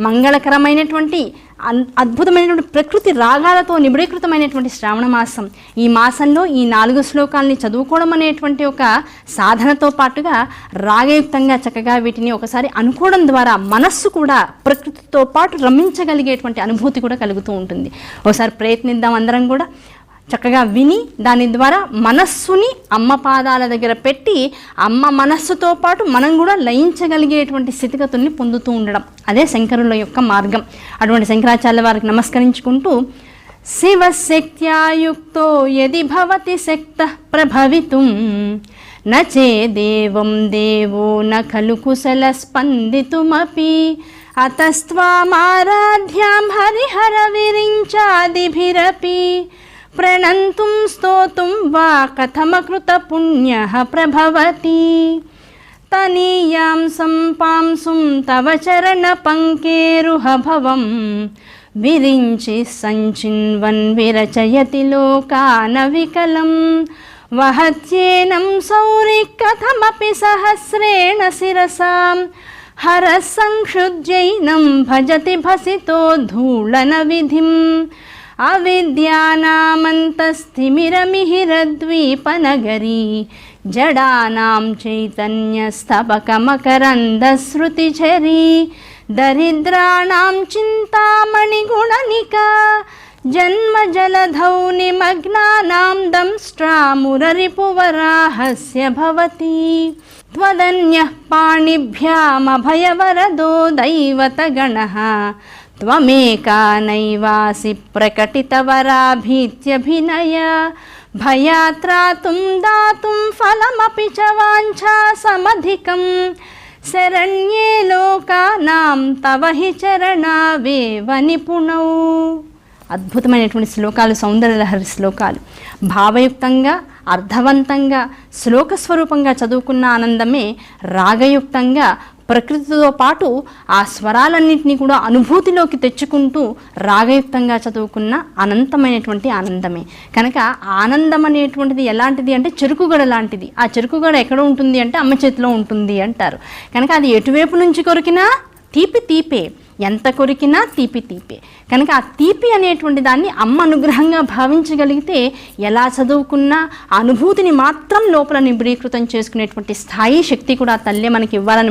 మంగళకరమైనటువంటి అద్భుతమైనటువంటి ప్రకృతి రాగాలతో నిబిడీకృతమైనటువంటి శ్రావణ మాసం. ఈ మాసంలో ఈ నాలుగు శ్లోకాలని చదువుకోవడం అనేటువంటి ఒక సాధనతో పాటుగా రాగయుక్తంగా చక్కగా వీటిని ఒకసారి అనుకోవడం ద్వారా మనస్సు కూడా ప్రకృతితో పాటు రమించగలిగేటువంటి అనుభూతి కూడా కలుగుతూ ఉంటుంది. ఒకసారి ప్రయత్నిద్దాం అందరం కూడా. చక్కగా విని దాని ద్వారా మనస్సుని అమ్మ పాదాల దగ్గర పెట్టి అమ్మ మనస్సుతో పాటు మనం కూడా లయించగలిగేటువంటి స్థితిగతుల్ని పొందుతూ ఉండడం. అదే శంకరుల యొక్క మార్గం. అటువంటి శంకరాచార్య వారికి నమస్కరించుకుంటూ శివశక్త్యాయుక్తో యది భవతి శక్త ప్రభవితుం నచే దేవం దేవో న ఖలు కుశల స్పందితుమీ అతస్వామారాధ్యాం హరిహర విరించాదిభిరపి ప్రణంతుం స్తోతుం వా కథమకృత పుణ్య ప్రభవతి తనీయాం సంపాంసుం తవ చరణ పంకేరుహ భవం విరించి సంచిన్వన్ విరచయతి లోకాన వికలం వహత్యేనం సౌరి కథమపి సహస్రేణ శిరసాం హర अविद्यानामन्तस्थिमिरमिहिरद्वीपनगरी जडानां चैतन्यस्तबकमकरन्दश्रुतिझरी दरिद्राणां चिन्तामणिगुणनिका जन्मजलधौ निमग्नानां दंष्ट्रामुररिपुवराहस्य भवति त्वदन्यः पाणिभ्यामभयवरदो दैवतगणः त्वमेका नैवासि प्रकटितवराभीत्यभिनय भयात्रातुं दातुं फलमपि च वाञ्छा समधिकं शरण्ये लोकानां तव हि चरणावेव निपुणौ అద్భుతమైనటువంటి శ్లోకాలు సౌందర్యలహరి శ్లోకాలు భావయుక్తంగా అర్థవంతంగా శ్లోక స్వరూపంగా చదువుకున్న ఆనందమే రాగయుక్తంగా ప్రకృతితో పాటు ఆ స్వరాలన్నింటినీ కూడా అనుభూతిలోకి తెచ్చుకుంటూ రాగయుక్తంగా చదువుకున్న అనంతమైనటువంటి ఆనందమే. కనుక ఆనందం అనేటువంటిది ఎలాంటిది అంటే చెరుకుగడ లాంటిది. ఆ చెరుకుగడ ఎక్కడ ఉంటుంది అంటే అమ్మ చేతిలో ఉంటుంది అంటారు. కనుక అది ఎటువైపు నుంచి కొరికినా తీపి తీపే. ఎంత కొరికినా తీపి తీపే. కనుక ఆ తీపి అనేటువంటి దాన్ని అమ్మ అనుగ్రహంగా భావించగలిగితే ఎలా చదువుకున్నా అనుభూతిని మాత్రం లోపల నిబ్రీకృతం చేసుకునేటువంటి స్థాయి శక్తి కూడా ఆ తల్లే మనకి ఇవ్వాలని